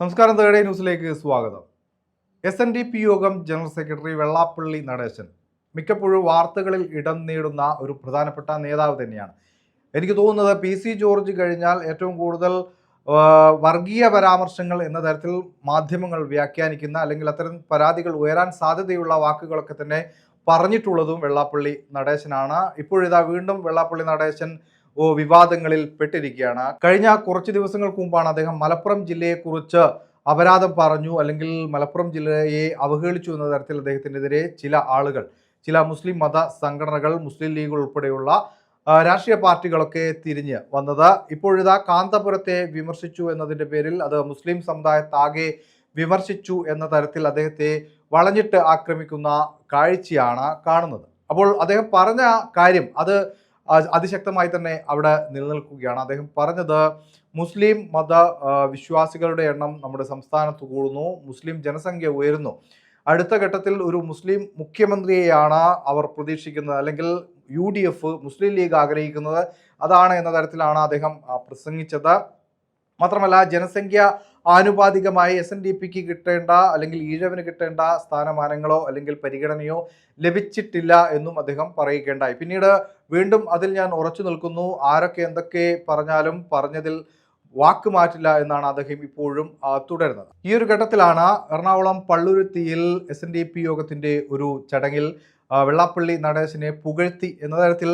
നമസ്കാരം തേർഡ് ന്യൂസിലേക്ക് സ്വാഗതം. എസ് എൻ ഡി പി യോഗം ജനറൽ സെക്രട്ടറി വെള്ളാപ്പള്ളി നടേശൻ മിക്കപ്പോഴും വാർത്തകളിൽ ഇടം നേടുന്ന ഒരു പ്രധാനപ്പെട്ട നേതാവ് തന്നെയാണ്. എനിക്ക് തോന്നുന്നത് പി സി ജോർജ് കഴിഞ്ഞാൽ ഏറ്റവും കൂടുതൽ വർഗീയ പരാമർശങ്ങൾ എന്ന തരത്തിൽ മാധ്യമങ്ങൾ വ്യാഖ്യാനിക്കുന്ന അല്ലെങ്കിൽ അത്തരം പരാതികൾ ഉയരാൻ സാധ്യതയുള്ള വാക്കുകളൊക്കെ തന്നെ പറഞ്ഞിട്ടുള്ളതും വെള്ളാപ്പള്ളി നടേശനാണ്. ഇപ്പോഴിതാ വീണ്ടും വെള്ളാപ്പള്ളി നടേശൻ വിവാദങ്ങളിൽ പെട്ടിരിക്കുകയാണ്. കഴിഞ്ഞ കുറച്ച് ദിവസങ്ങൾക്ക് മുമ്പാണ് അദ്ദേഹം മലപ്പുറം ജില്ലയെക്കുറിച്ച് അപരാധം പറഞ്ഞു അല്ലെങ്കിൽ മലപ്പുറം ജില്ലയെ അവഹേളിച്ചു എന്ന തരത്തിൽ അദ്ദേഹത്തിനെതിരെ ചില ആളുകൾ ചില മുസ്ലിം മത സംഘടനകൾ മുസ്ലിം ലീഗ് ഉൾപ്പെടെയുള്ള രാഷ്ട്രീയ പാർട്ടികളൊക്കെ തിരിഞ്ഞ് വന്നത്. ഇപ്പോഴിതാ കാന്തപുരത്തെ വിമർശിച്ചു എന്നതിന്റെ പേരിൽ അത് മുസ്ലിം സമുദായത്താകെ വിമർശിച്ചു എന്ന തരത്തിൽ അദ്ദേഹത്തെ വളഞ്ഞിട്ട് ആക്രമിക്കുന്ന കാഴ്ചയാണ് കാണുന്നത്. അപ്പോൾ അദ്ദേഹം പറഞ്ഞ കാര്യം അത് അതിശക്തമായി തന്നെ അവിടെ നിലനിൽക്കുകയാണ്. അദ്ദേഹം പറഞ്ഞത് മുസ്ലിം മത വിശ്വാസികളുടെ എണ്ണം നമ്മുടെ സംസ്ഥാനത്ത് കൂടുന്നു മുസ്ലിം ജനസംഖ്യ ഉയരുന്നു. അടുത്ത ഘട്ടത്തിൽ ഒരു മുസ്ലിം മുഖ്യമന്ത്രിയെയാണ് അവർ പ്രതീക്ഷിക്കുന്നത് അല്ലെങ്കിൽ U D F Muslim League ആഗ്രഹിക്കുന്നത്. അതാണ് എന്ന തരത്തിലാണ് അദ്ദേഹം പ്രസംഗിച്ചത്. മാത്രമല്ല ജനസംഖ്യ ആനുപാതികമായി എസ് എൻ ഡി പിക്ക് കിട്ടേണ്ട അല്ലെങ്കിൽ ഈഴവിന് കിട്ടേണ്ട സ്ഥാനമാനങ്ങളോ അല്ലെങ്കിൽ പരിഗണനയോ ലഭിച്ചിട്ടില്ല എന്നും അദ്ദേഹം പറയുകയുണ്ടായി. പിന്നീട് വീണ്ടും അതിൽ ഞാൻ ഉറച്ചു നിൽക്കുന്നു. ആരൊക്കെ എന്തൊക്കെ പറഞ്ഞാലും പറഞ്ഞതിൽ വാക്ക് മാറ്റില്ല എന്നാണ് അദ്ദേഹം ഇപ്പോഴും തുടരുന്നത്. ഈ ഒരു ഘട്ടത്തിലാണ് എറണാകുളം പള്ളുരുത്തിയിൽ എസ് എൻ ഡി പി യോഗത്തിന്റെ ഒരു ചടങ്ങിൽ വെള്ളാപ്പള്ളി നടേശനെ പുകഴ്ത്തി എന്ന തരത്തിൽ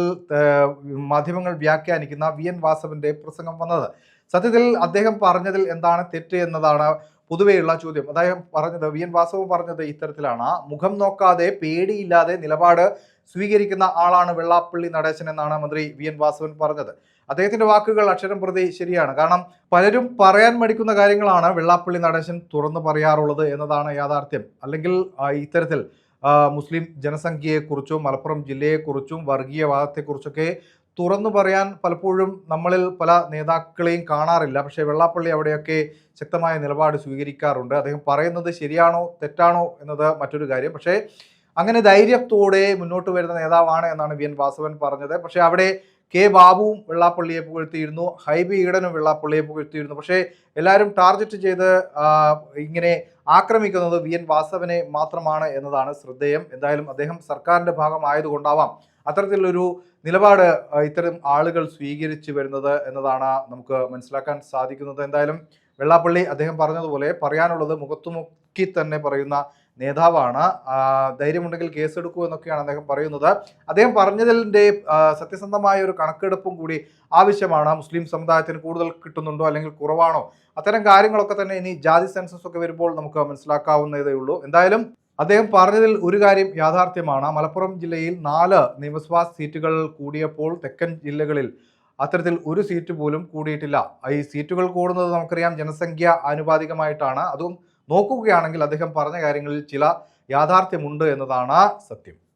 മാധ്യമങ്ങൾ വ്യാഖ്യാനിക്കുന്ന വി. എൻ. വാസവന്റെ പ്രസംഗം വന്നത്. സത്യത്തിൽ അദ്ദേഹം പറഞ്ഞതിൽ എന്താണ് തെറ്റ് എന്നതാണ് പൊതുവെയുള്ള ചോദ്യം. അദ്ദേഹം പറഞ്ഞത് വി. എൻ. വാസവ് പറഞ്ഞത് ഇത്തരത്തിലാണ്. മുഖം നോക്കാതെ പേടിയില്ലാതെ നിലപാട് സ്വീകരിക്കുന്ന ആളാണ് വെള്ളാപ്പള്ളി നടേശൻ എന്നാണ് മന്ത്രി വി. എൻ. വാസവൻ പറഞ്ഞത്. അദ്ദേഹത്തിന്റെ വാക്കുകൾ അക്ഷരം പ്രതി ശരിയാണ്. കാരണം പലരും പറയാൻ മടിക്കുന്ന കാര്യങ്ങളാണ് വെള്ളാപ്പള്ളി നടേശൻ തുറന്നു പറയാറുള്ളത് എന്നതാണ് യാഥാർത്ഥ്യം. അല്ലെങ്കിൽ ഇത്തരത്തിൽ മുസ്ലിം ജനസംഖ്യയെക്കുറിച്ചും മലപ്പുറം ജില്ലയെക്കുറിച്ചും വർഗീയവാദത്തെക്കുറിച്ചൊക്കെ തുറന്നു പറയാൻ പലപ്പോഴും നമ്മളിൽ പല നേതാക്കളെയും കാണാറില്ല. പക്ഷേ വെള്ളാപ്പള്ളി അവിടെയൊക്കെ ശക്തമായ നിലപാട് സ്വീകരിക്കാറുണ്ട്. അദ്ദേഹം പറയുന്നത് ശരിയാണോ തെറ്റാണോ എന്നത് മറ്റൊരു കാര്യം. പക്ഷേ അങ്ങനെ ധൈര്യത്തോടെ മുന്നോട്ട് വരുന്ന നേതാവാണ് എന്നാണ് വി എൻ വാസവൻ പറഞ്ഞത്. പക്ഷേ അവിടെ കെ ബാബുവും വെള്ളാപ്പള്ളിയെ പുകഴ്ത്തിയിരുന്നു ഹൈബി ഈഡനും വെള്ളാപ്പള്ളിയെ പുകഴ്ത്തിയിരുന്നു. പക്ഷേ എല്ലാവരും ടാർഗറ്റ് ചെയ്ത് ഇങ്ങനെ ആക്രമിക്കുന്നത് വി എൻ വാസവനെ മാത്രമാണ് എന്നതാണ് ശ്രദ്ധേയം. എന്തായാലും അദ്ദേഹം സർക്കാരിന്റെ ഭാഗമായതുകൊണ്ടാവാം അത്തരത്തിലൊരു നിലപാട് ഇത്തരം ആളുകൾ സ്വീകരിച്ചു വരുന്നത് എന്നതാണ് നമുക്ക് മനസ്സിലാക്കാൻ സാധിക്കുന്നത്. എന്തായാലും വെള്ളാപ്പള്ളി അദ്ദേഹം പറഞ്ഞതുപോലെ പറയാനുള്ളത് മുഖത്തുമുക്കി തന്നെ പറയുന്ന നേതാവാണ്. ധൈര്യമുണ്ടെങ്കിൽ കേസെടുക്കൂ എന്നൊക്കെയാണ് അദ്ദേഹം പറയുന്നത്. അദ്ദേഹം പറഞ്ഞതിന്റെ സത്യസന്ധമായ ഒരു കണക്കെടുപ്പും കൂടി ആവശ്യമാണ്. മുസ്ലിം സമുദായത്തിന് കൂടുതൽ കിട്ടുന്നുണ്ടോ അല്ലെങ്കിൽ കുറവാണോ? അത്തരം കാര്യങ്ങളൊക്കെ തന്നെ ഇനി ജാതി സെൻസസ് ഒക്കെ വരുമ്പോൾ നമുക്ക് മനസ്സിലാക്കാവുന്നതേ ഉള്ളൂ. എന്തായാലും അദ്ദേഹം പറഞ്ഞതിൽ ഒരു കാര്യം യാഥാർത്ഥ്യമാണ്. മലപ്പുറം ജില്ലയിൽ നാല് നിയമസഭാ സീറ്റുകൾ കൂടിയപ്പോൾ തെക്കൻ ജില്ലകളിൽ അത്തരത്തിൽ ഒരു സീറ്റ് പോലും കൂടിയിട്ടില്ല. ഈ സീറ്റുകൾ കൂടുന്നത് നമുക്കറിയാം ജനസംഖ്യ ആനുപാതികമായിട്ടാണ്. അതും നോക്കുകയാണെങ്കിൽ അദ്ദേഹം പറഞ്ഞ കാര്യങ്ങളിൽ ചില യാഥാർത്ഥ്യമുണ്ട് എന്നതാണ് സത്യം.